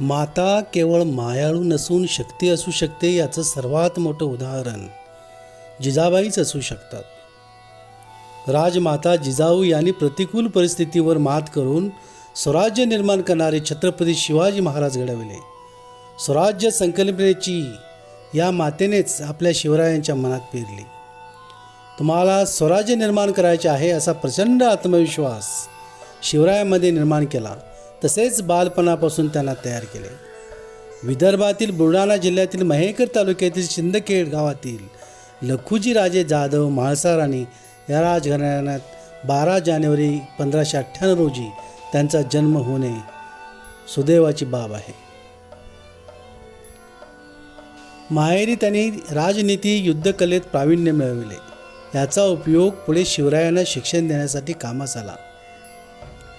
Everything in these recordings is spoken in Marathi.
माता केवळ मायाळू नसून शक्ती असू शकते याचं सर्वात मोठं उदाहरण जिजाबाईच असू शकतात. राजमाता जिजाऊ यांनी प्रतिकूल परिस्थितीवर मात करून स्वराज्य निर्माण करणारे छत्रपती शिवाजी महाराज घडविले. स्वराज्य संकल्पनेची या मातेनेच आपल्या शिवरायांच्या मनात पेरली. तुम्हाला स्वराज्य निर्माण करायचे आहे असा प्रचंड आत्मविश्वास शिवरायांमध्ये निर्माण केला. तसेच बालपणापासून त्यांना तयार केले. विदर्भातील बुलढाणा जिल्ह्यातील महेकर तालुक्यातील शिंदखेड गावातील लखुजी राजे जाधव म्हाळसाराणी या राजघराण्यात बारा जानेवारी पंधराशे अठ्ठ्याण्णव रोजी त्यांचा जन्म होणे सुदैवाची बाब आहे. माहेरी त्यांनी राजनीती युद्धकलेत प्रावीण्य मिळविले. याचा उपयोग पुढे शिवरायांना शिक्षण देण्यासाठी कामास आला.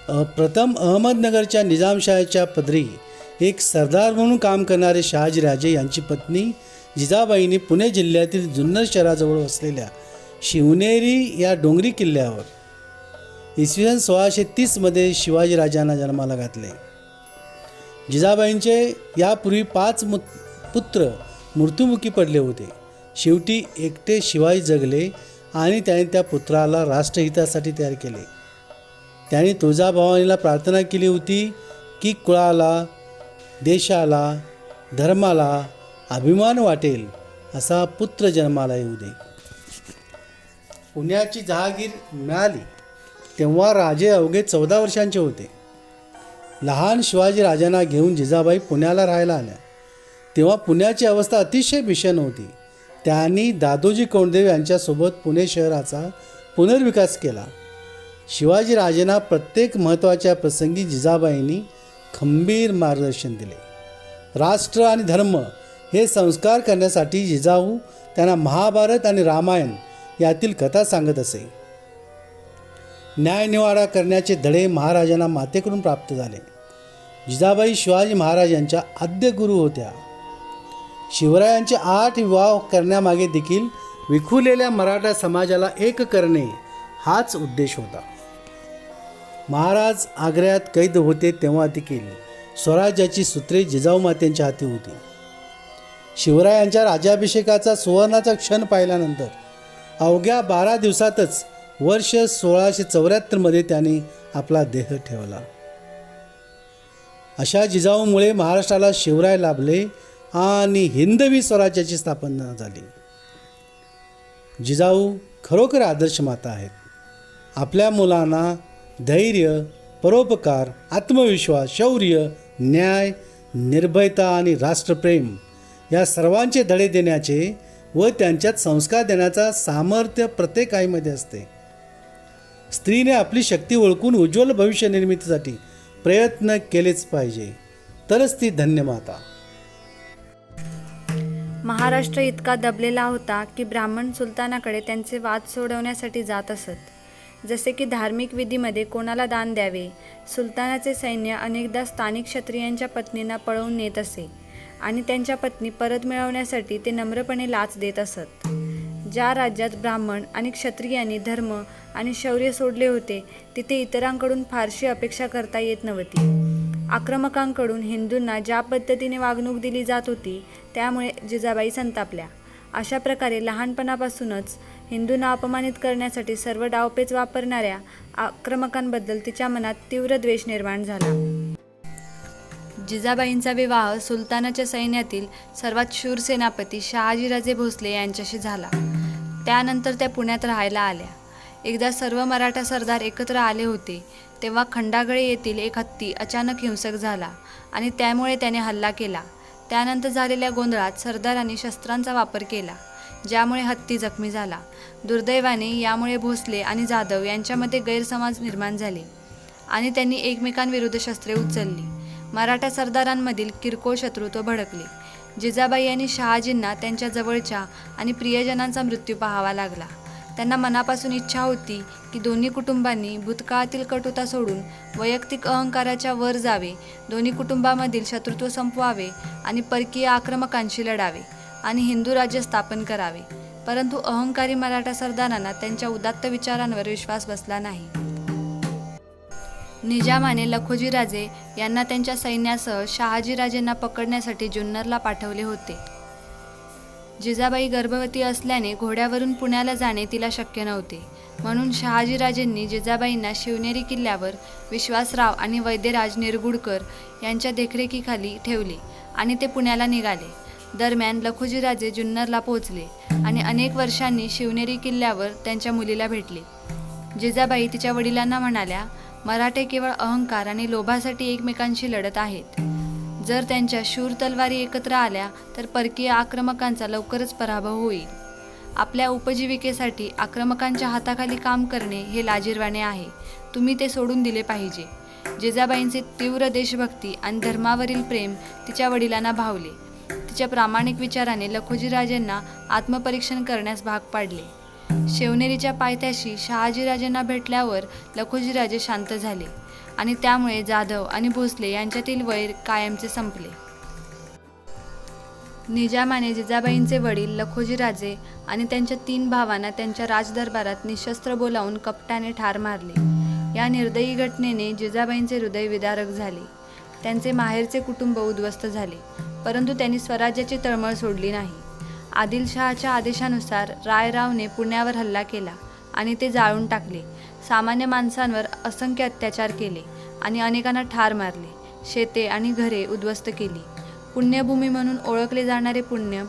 प्रथम अहमदनगरच्या निजामशाहीच्या पदरी एक सरदार म्हणून काम करणारे शहाजीराजे यांची पत्नी जिजाबाईंनी पुणे जिल्ह्यातील जुन्नर शहराजवळ असलेल्या शिवनेरी या डोंगरी किल्ल्यावर इसवी सन सोळाशे तीसमध्ये शिवाजीराजांना जन्माला घातले. जिजाबाईंचे यापूर्वी पाच मु पुत्र मृत्युमुखी पडले होते. शेवटी एकटे शिवाजी जगले आणि त्याने त्या पुत्राला राष्ट्रहितासाठी तयार केले. त्याने तुळजाभवानीला प्रार्थना केली होती की कुळाला देशाला धर्माला अभिमान वाटेल असा पुत्र जन्माला येऊ दे. पुण्याची जहागीर मिळाली तेव्हा राजे अवघे चौदा वर्षांचे होते. लहान शिवाजी राजांना घेऊन जिजाबाई पुण्याला राहायला आल्या. तेव्हा पुण्याची अवस्था अतिशय भीषण होती. त्यांनी दादोजी कोंडदेव यांच्यासोबत पुणे शहराचा पुनर्विकास केला. शिवाजीराजेंना प्रत्येक महत्त्वाच्या प्रसंगी जिजाबाईंनी खंबीर मार्गदर्शन दिले. राष्ट्र आणि धर्म हे संस्कार करण्यासाठी जिजाऊ त्यांना महाभारत आणि रामायण यातील कथा सांगत असे. न्यायनिवाडा करण्याचे धडे महाराजांना मातेकडून प्राप्त झाले. जिजाबाई शिवाजी महाराजांच्या आद्यगुरू आद्य गुरु होत्या. शिवरायांचे आठ विवाह करण्यामागे देखील विखुरलेल्या मराठा समाजाला एक करणे हाच उद्देश होता. महाराज आग्र्यात कैद होते तेव्हा ती केली. स्वराज्याची सूत्रे जिजाऊ मातेंच्या हाती होती. शिवरायांच्या राज्याभिषेकाचा सुवर्णाचा क्षण पाहिल्यानंतर अवघ्या बारा दिवसातच वर्ष सोळाशे चौऱ्याहत्तरमध्ये त्यांनी आपला देह ठेवला. अशा जिजाऊमुळे महाराष्ट्राला शिवराय लाभले आणि हिंदवी स्वराज्याची स्थापना झाली. जिजाऊ खरोखर आदर्श माता आहेत. आपल्या मुलांना धैर्य परोपकार आत्मविश्वास शौर्य न्याय निर्भयता आणि राष्ट्रप्रेम या सर्वांचे धडे देण्याचे व त्यांच्यात संस्कार देण्याचा सामर्थ्य प्रत्येक आईमध्ये असते. स्त्रीने आपली शक्ती ओळखून उज्ज्वल भविष्य निर्मितीसाठी प्रयत्न केलेच पाहिजे. तरच ती धन्य माता. महाराष्ट्र इतका दबलेला होता की ब्राह्मण सुलतानाकडे त्यांचे वाद सोडवण्यासाठी जात असत. जसे की धार्मिक विधीमध्ये कोणाला दान द्यावे? सुलतानाचे सैन्य अनेकदा स्थानिक क्षत्रियांच्या पत्नींना पळवून नेत असे आणि त्यांच्या पत्नी परत मिळवण्यासाठी ते नम्रपणे लाच देत असत. ज्या राज्यात ब्राह्मण आणि क्षत्रियांनी धर्म आणि शौर्य सोडले होते तिथे इतरांकडून फारशी अपेक्षा करता येत नव्हती. आक्रमकांकडून हिंदूंना ज्या पद्धतीने वागणूक दिली जात होती त्यामुळे जिजाबाई संतापल्या. अशा प्रकारे लहानपणापासूनच हिंदूंना अपमानित करण्यासाठी सर्व डावपेच वापरणाऱ्या आक्रमकांबद्दल तिच्या मनात तीव्र द्वेष निर्माण झाला. जिजाबाईंचा विवाह सुलतानाच्या सैन्यातील सर्वात शूर सेनापती शहाजीराजे भोसले यांच्याशी झाला. त्यानंतर त्या पुण्यात राहायला आल्या. एकदा सर्व मराठा सरदार एकत्र आले होते तेव्हा खंडागळे येथील एक हत्ती अचानक हिंसक झाला आणि त्यामुळे त्याने हल्ला केला. त्यानंतर झालेल्या गोंधळात सरदारांनी शस्त्रांचा वापर केला. ज्यामुळे हत्ती जखमी झाला. दुर्दैवाने यामुळे भोसले आणि जाधव यांच्यामध्ये गैरसमज निर्माण झाले आणि त्यांनी एकमेकांविरुद्ध शस्त्रे उचलली. मराठा सरदारांमधील किरकोळ शत्रुत्व भडकले. जिजाबाई यांनी शहाजींना त्यांच्या जवळच्या आणि प्रियजनांचा मृत्यू पाहावा लागला. त्यांना मनापासून इच्छा होती की दोन्ही कुटुंबांनी भूतकाळातील कटुता सोडून वैयक्तिक अहंकाराच्या वर जावे दोन्ही कुटुंबामधील शत्रुत्व संपवावे आणि परकीय आक्रमकांशी लढावे. आणि हिंदू राज्य स्थापन करावे. परंतु अहंकारी मराठा सरदारांना त्यांच्या उदात्त विचारांवर विश्वास बसला नाही. निजामाने लखोजीराजे यांना त्यांच्या सैन्यासह शहाजीराजेंना पकडण्यासाठी जुन्नरला पाठवले होते. जिजाबाई गर्भवती असल्याने घोड्यावरून पुण्याला जाणे तिला शक्य नव्हते. म्हणून शहाजीराजेंनी जिजाबाईंना शिवनेरी किल्ल्यावर विश्वासराव आणि वैद्यराज निरगुडकर यांच्या देखरेखीखाली ठेवले आणि ते पुण्याला निघाले. दरम्यान लखोजीराजे जुन्नरला पोहोचले आणि अनेक वर्षांनी शिवनेरी किल्ल्यावर त्यांच्या मुलीला भेटले. जिजाबाई तिच्या वडिलांना म्हणाल्या मराठे केवळ अहंकार आणि लोभासाठी एकमेकांशी लढत आहेत. जर त्यांच्या शूर तलवारी एकत्र आल्या तर परकीय आक्रमकांचा लवकरच पराभव होईल. आपल्या उपजीविकेसाठी आक्रमकांच्या हाताखाली काम करणे हे लाजीरवाणे आहे. तुम्ही ते सोडून दिले पाहिजे. जिजाबाईंचे तीव्र देशभक्ती आणि धर्मावरील प्रेम तिच्या वडिलांना भावले. तिच्या प्रामाणिक विचाराने लखोजीराजेंना आत्मपरीक्षण करण्यास भाग पाडले. शिवनेरीच्या पायथ्याशी शहाजीराजेंना भेटल्यावर लखोजीराजे शांत झाले आणि त्यामुळे जाधव आणि भोसले यांच्यातील वैर कायमचे संपले. निजामाने जिजाबाईंचे वडील लखोजीराजे आणि त्यांच्या तीन भावांना त्यांच्या राजदरबारात निशस्त्र बोलावून कपटाने ठार मारले. या निर्दयी घटनेने जिजाबाईंचे हृदय विदारक झाले. त्यांचे माहेरचे कुटुंब उद्ध्वस्त झाले परंतु त्यांनी स्वराज्याची तळमळ सोडली नाही. आदिलशहाच्या आदेशानुसार रायरावने पुण्यावर हल्ला केला आणि ते जाळून टाकले. सामान्य माणसांवर असंख्य अत्याचार केले आणि अनेकांना ठार मारले शेते आणि घरे उद्ध्वस्त केली. पुण्यभूमी म्हणून ओळखले जाणारे पुण्य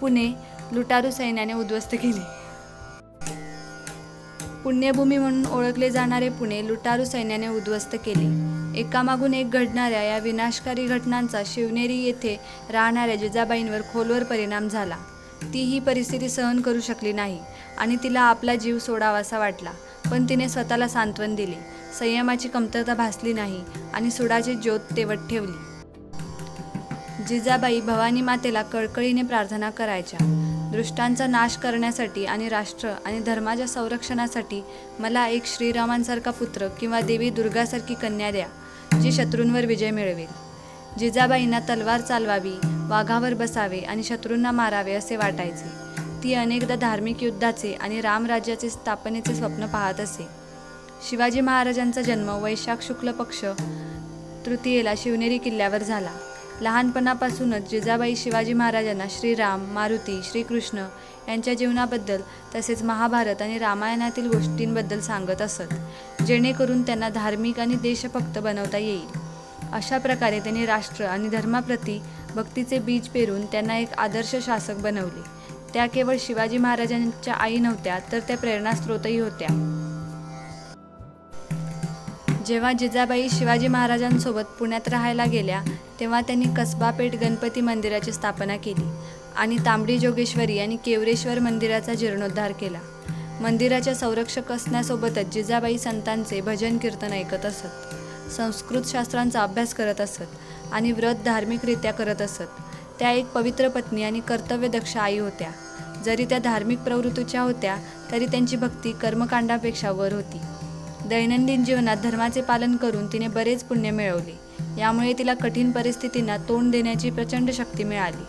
पुणे लुटारू सैन्याने उद्ध्वस्त केले. पुण्यभूमी म्हणून ओळखले जाणारे पुणे लुटारू सैन्याने उद्ध्वस्त केले. एकामागून एक घडणाऱ्या या विनाशकारी घटनांचा शिवनेरी येथे राहणाऱ्या जिजाबाईंवर खोलवर परिणाम झाला. ती ही परिस्थिती सहन करू शकली नाही आणि तिला आपला जीव सोडावासा वाटला. पण तिने स्वतःला सांत्वन दिले. संयमाची कमतरता भासली नाही आणि सुडाची ज्योत तेवत ठेवली. जिजाबाई भवानी मातेला कळकळीने प्रार्थना करायच्या. दृष्टांचा नाश करण्यासाठी आणि राष्ट्र आणि धर्माच्या संरक्षणासाठी मला एक श्रीरामांसारखा पुत्र किंवा देवी दुर्गासारखी कन्या द्या. जी शत्रूंवर विजय मिळवेल. जिजाबाईंना तलवार चालवावी वाघावर बसावे आणि शत्रूंना मारावे असे वाटायचे. ती अनेकदा धार्मिक युद्धाचे आणि रामराज्याचे स्थापनेचे स्वप्न पाहत असे. शिवाजी महाराजांचा जन्म वैशाख शुक्ल पक्ष तृतीयेला शिवनेरी किल्ल्यावर झाला. लहानपणापासूनच जिजाबाई शिवाजी महाराजांना श्रीराम मारुती श्रीकृष्ण यांच्या जीवनाबद्दल तसेच महाभारत आणि रामायणातील गोष्टींबद्दल सांगत असत जेणेकरून त्यांना धार्मिक आणि देशभक्त बनवता येईल. अशा प्रकारे त्यांनी राष्ट्र आणि धर्माप्रती भक्तीचे बीज पेरून त्यांना एक आदर्श शासक बनवले. त्या केवळ शिवाजी महाराजांच्या आई नव्हत्या तर त्या प्रेरणास्त्रोतही होत्या. जेव्हा जिजाबाई शिवाजी महाराजांसोबत पुण्यात राहायला गेल्या तेव्हा त्यांनी कसबापेठ गणपती मंदिराची स्थापना केली आणि तांबडी जोगेश्वरी आणि केवरेश्वर मंदिराचा जीर्णोद्धार केला. मंदिराच्या संरक्षक असण्यासोबतच जिजाबाई संतांचे भजन कीर्तन ऐकत असत संस्कृत शास्त्रांचा अभ्यास करत असत आणि व्रत धार्मिकरित्या करत असत. त्या एक पवित्र पत्नी आणि कर्तव्यदक्ष आई होत्या. जरी त्या धार्मिक प्रवृत्तीच्या होत्या तरी त्यांची भक्ती कर्मकांडापेक्षा वर होती. दैनंदिन जीवनात धर्माचे पालन करून तिने बरेच पुण्य मिळवले. यामुळे तिला कठीण परिस्थितींना तोंड देण्याची प्रचंड शक्ती मिळाली.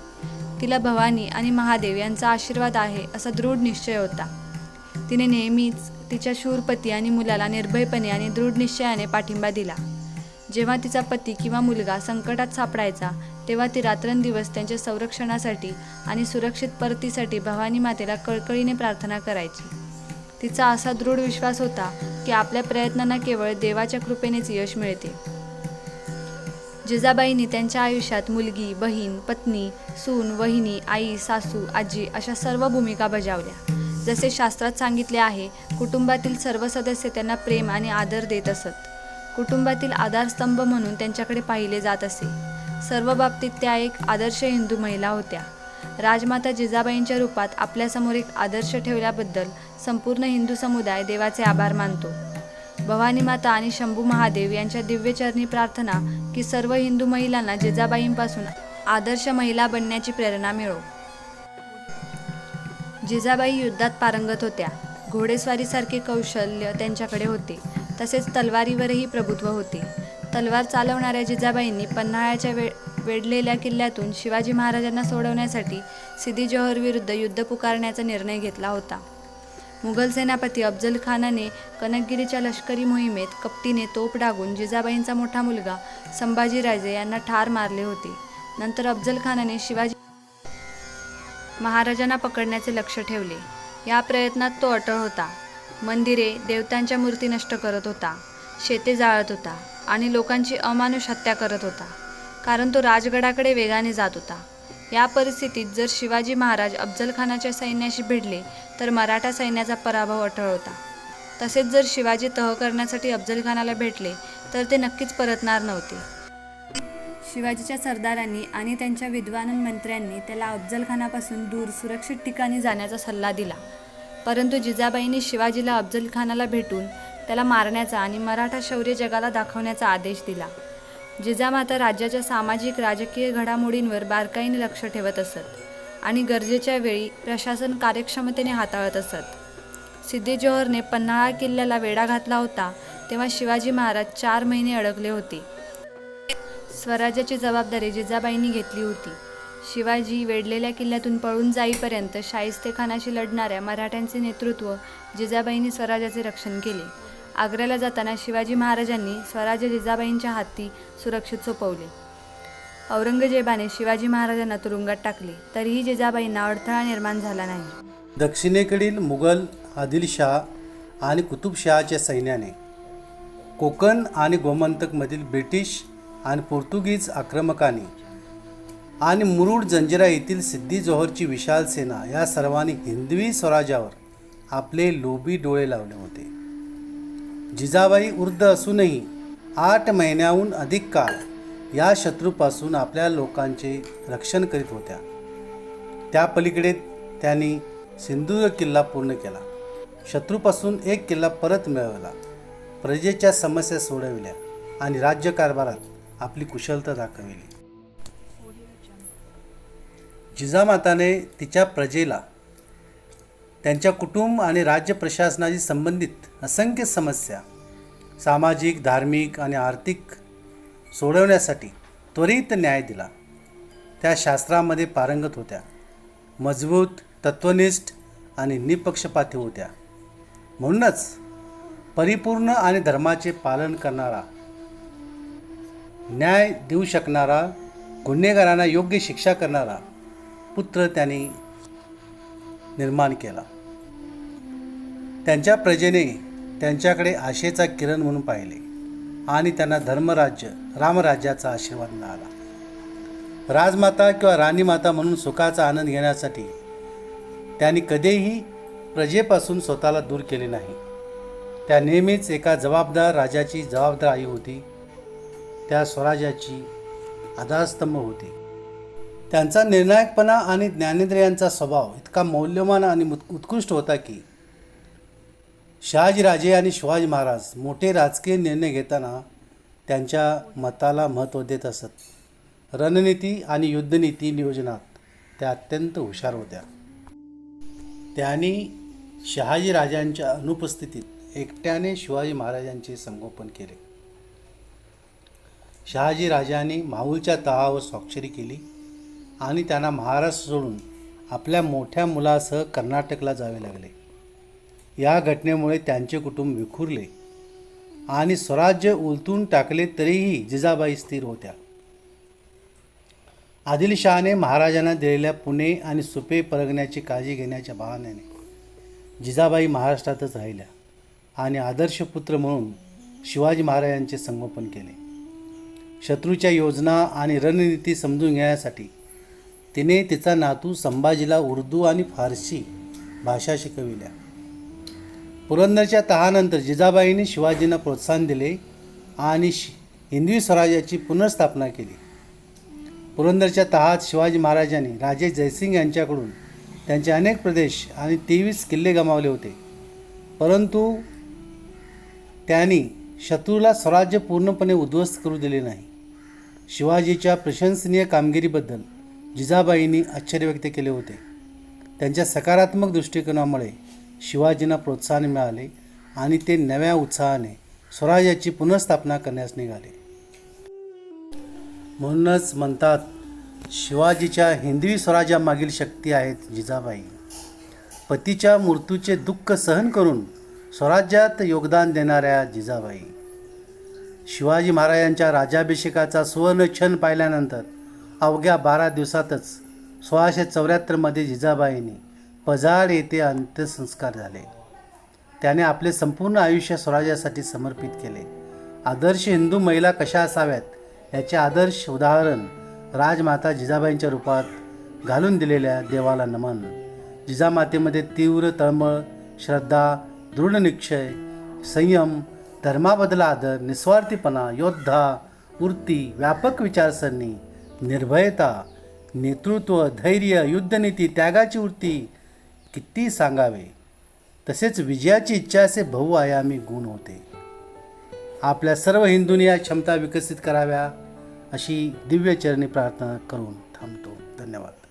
तिला भवानी आणि महादेव यांचा आशीर्वाद आहे असा दृढ निश्चय होता. तिने नेहमीच तिच्या शूरपती आणि मुलाला निर्भयपणे आणि दृढ निश्चयाने पाठिंबा दिला. जेव्हा तिचा पती किंवा मुलगा संकटात सापडायचा तेव्हा ती रात्रंदिवस त्यांच्या संरक्षणासाठी आणि सुरक्षित परतीसाठी भवानी मातेला कळकळीने प्रार्थना करायची. तिचा असा दृढ विश्वास होता की आपल्या प्रयत्नांना केवळ देवाच्या कृपेनेच यश मिळते. जिजाबाईंनी त्यांच्या आयुष्यात मुलगी बहीण पत्नी सून वहिनी आई सासू आजी अशा सर्व भूमिका बजावल्या. जसे शास्त्रात सांगितले आहे कुटुंबातील सर्व सदस्य त्यांना प्रेम आणि आदर देत असत. कुटुंबातील आधारस्तंभ म्हणून त्यांच्याकडे पाहिले जात असे. सर्व बाबतीत त्या एक आदर्श हिंदू महिला होत्या. राजमाता जिजाबाईंच्या रूपात आपल्यासमोर एक आदर्श ठेवल्याबद्दल संपूर्ण हिंदू समुदाय देवाचे आभार मानतो. भवानी माता आणि शंभू महादेव यांच्या दिव्यचरणी प्रार्थना की सर्व हिंदू महिलांना जिजाबाईंपासून आदर्श महिला बनण्याची प्रेरणा मिळो. जिजाबाई युद्धात पारंगत होत्या. घोडेस्वारीसारखे कौशल्य त्यांच्याकडे होते. तसेच तलवारीवरही प्रभुत्व होते. तलवार चालवणाऱ्या जिजाबाईंनी पन्हाळ्याच्या वे वेढलेल्या किल्ल्यातून शिवाजी महाराजांना सोडवण्यासाठी सिद्धी जोहर विरुद्ध युद्ध पुकारण्याचा निर्णय घेतला होता. मुघल सेनापती अफजल खानाने कनकगिरीच्या लष्करी मोहिमेत कपटीने तोप डागून जिजाबाईंचा मोठा मुलगा संभाजीराजे यांना ठार मारले होते. नंतर अफजल खानाने शिवाजी महाराजांना पकडण्याचे लक्ष ठेवले. या प्रयत्नात तो अटळ होता. मंदिरे देवतांच्या मूर्ती नष्ट करत होता. शेते जाळत होता आणि लोकांची अमानुष हत्या करत होता. कारण तो राजगडाकडे वेगाने जात होता. या परिस्थितीत जर शिवाजी महाराज अफजलखानाच्या सैन्याशी भिडले तर मराठा सैन्याचा पराभव अटळ होता. तसेच जर शिवाजी तह करण्यासाठी अफजलखानाला भेटले तर ते नक्कीच परतणार नव्हते. शिवाजीच्या सरदारांनी आणि त्यांच्या विद्वान मंत्र्यांनी त्याला अफजलखानापासून दूर सुरक्षित ठिकाणी जाण्याचा सल्ला दिला. परंतु जिजाबाईंनी शिवाजीला अफजलखानाला भेटून त्याला मारण्याचा आणि मराठा शौर्य जगाला दाखवण्याचा आदेश दिला. जिजामाता राज्याच्या सामाजिक राजकीय घडामोडींवर बारकाईने लक्ष ठेवत असत आणि गरजेच्या वेळी प्रशासन कार्यक्षमतेने हाताळत असत. सिद्धी जोहरने पन्हाळा किल्ल्याला वेढा घातला होता तेव्हा शिवाजी महाराज चार महिने अडकले होते. स्वराज्याची जबाबदारी जिजाबाईंनी घेतली होती. शिवाजी वेढलेल्या किल्ल्यातून पळून जाईपर्यंत शाहिस्तेखानाशी लढणाऱ्या मराठ्यांचे नेतृत्व जिजाबाईंनी स्वराज्याचे रक्षण केले. आग्र्याला जाताना शिवाजी महाराजांनी स्वराज्य जिजाबाईंच्या हाती सुरक्षित सोपवले. औरंगजेबाने शिवाजी महाराजांना तुरुंगात टाकले तरीही जिजाबाईंना अडथळा निर्माण झाला नाही. दक्षिणेकडील मुघल आदिलशाह आणि कुतुबशहाच्या सैन्याने कोकण आणि गोमंतकमधील ब्रिटिश आणि पोर्तुगीज आक्रमकांनी आणि मुरुड जंजिरा येथील सिद्धी जोहरची विशाल सेना या सर्वांनी हिंदवी स्वराज्यावर आपले लोभी डोळे लावले होते. जिजाबाई वृद्ध असूनही आठ महिन्याहून अधिक काळ या शत्रूपासून आपल्या लोकांचे रक्षण करीत होत्या. त्या पलीकडे त्यांनी सिंधुदुर्ग किल्ला पूर्ण केला. शत्रूपासून एक किल्ला परत मिळवला. प्रजेच्या समस्या सोडविल्या आणि राज्यकारभारात आपली कुशलता दाखविली. जिजामाताने तिच्या प्रजेला त्यांच्या कुटुंब आणि राज्य प्रशासनाशी संबंधित असंख्य समस्या सामाजिक धार्मिक आणि आर्थिक सोडवण्यासाठी त्वरित न्याय दिला. त्या शास्त्रामध्ये पारंगत होत्या. मजबूत तत्वनिष्ठ आणि निपक्षपाती होत्या. म्हणूनच परिपूर्ण आणि धर्माचे पालन करणारा न्याय देऊ शकणारा गुन्हेगारांना योग्य शिक्षा करणारा पुत्र त्यांनी निर्माण केला. त्यांच्या प्रजेने त्यांच्याकडे आशेचा किरण म्हणून पाहिले आणि त्यांना धर्मराज्य रामराज्याचा आशीर्वाद मिळाला. राजमाता किंवा राणीमाता म्हणून सुखाचा आनंद घेण्यासाठी त्यांनी कधीही प्रजेपासून स्वतःला दूर केले नाही. त्या नेहमीच एका जबाबदार राजाची जबाबदार आई होती. त्या स्वराज्याची आधारस्तंभ होती. त्यांचा निर्णायकपणा आणि ज्ञानेंद्रियांचा स्वभाव इतका मौल्यवान आणि मुत- उत्कृष्ट होता की शहाजीराजे आणि शिवाजी महाराज मोठे राजकीय निर्णय घेताना त्यांच्या मताला महत्त्व देत असत. रणनीती आणि युद्धनीती नियोजनात त्या अत्यंत हुशार होत्या. त्यांनी शहाजीराजांच्या अनुपस्थितीत एकट्याने शिवाजी महाराजांचे संगोपन केले. शहाजी राजाने माहूलच्या तहावर स्वाक्षरी केली आणि त्यांना महाराष्ट्र सोडून आपल्या मोठ्या मुलासह कर्नाटकला जावे लागले. या घटनेमुळे त्यांचे कुटुंब विखुरले आणि स्वराज्य उलतून टाकले तरीही जिजाबाई स्थिर होत्या. आदिलशहाने महाराजांना दिलेल्या पुणे आणि सुपे परगण्याची काळजी घेण्याच्या बहाण्याने जिजाबाई महाराष्ट्रातच राहिल्या आणि आदर्श पुत्र म्हणून शिवाजी महाराजांचे संगोपन केले. शत्रूच्या योजना आणि रणनीती समजून घेण्यासाठी तिने तिचा नातू संभाजीला उर्दू आणि फारसी भाषा शिकविल्या. पुरंदरच्या तहानंतर जिजाबाईंनी शिवाजींना प्रोत्साहन दिले आणि शि हिंदवी स्वराज्याची पुनर्स्थापना केली. पुरंदरच्या तहात शिवाजी महाराजांनी राजे जयसिंग यांच्याकडून त्यांचे अनेक प्रदेश आणि तेवीस किल्ले गमावले होते. परंतु त्यांनी शत्रूला स्वराज्य पूर्णपणे उद्ध्वस्त करू दिले नाही. शिवाजीच्या प्रशंसनीय कामगिरीबद्दल जिजाबाईंनी आश्चर्य व्यक्त केले होते. त्यांच्या सकारात्मक दृष्टिकोनामुळे शिवाजींना प्रोत्साहन मिळाले आणि ते नव्या उत्साहाने स्वराज्याची पुनर्स्थापना करण्यास निघाले. म्हणूनच म्हणतात शिवाजीच्या हिंदवी स्वराज्यामागील शक्ती आहेत जिजाबाई. पतीच्या मृत्यूचे दुःख सहन करून स्वराज्यात योगदान देणाऱ्या जिजाबाई. शिवाजी महाराजांच्या राज्याभिषेकाचा सुवर्ण क्षण पाहिल्यानंतर अवघ्या बारा दिवसातच सोळाशे चौऱ्याहत्तरमध्ये जिजाबाईंनी पजाड येथे अंत्यसंस्कार झाले. त्याने आपले संपूर्ण आयुष्य स्वराज्यासाठी समर्पित केले. आदर्श हिंदू महिला कशा असाव्यात याचे आदर्श उदाहरण राजमाता जिजाबाईंच्या रूपात घालून दिलेल्या देवाला नमन. जिजामातेमध्ये तीव्र तळमळ श्रद्धा दृढ निश्चय संयम धर्माबद्दल आदर निस्वार्थीपणा योद्धा वृत्ती व्यापक विचारसरणी निर्भयता नेतृत्व धैर्य युद्धनीती त्यागाची वृत्ती किती सांगावे? तसेच विजयाची इच्छा असे बहुआयामी गुण होते. आपल्या सर्व हिंदूंनी या क्षमता विकसित कराव्या अशी दिव्यचरणी प्रार्थना करून थांबतो. धन्यवाद.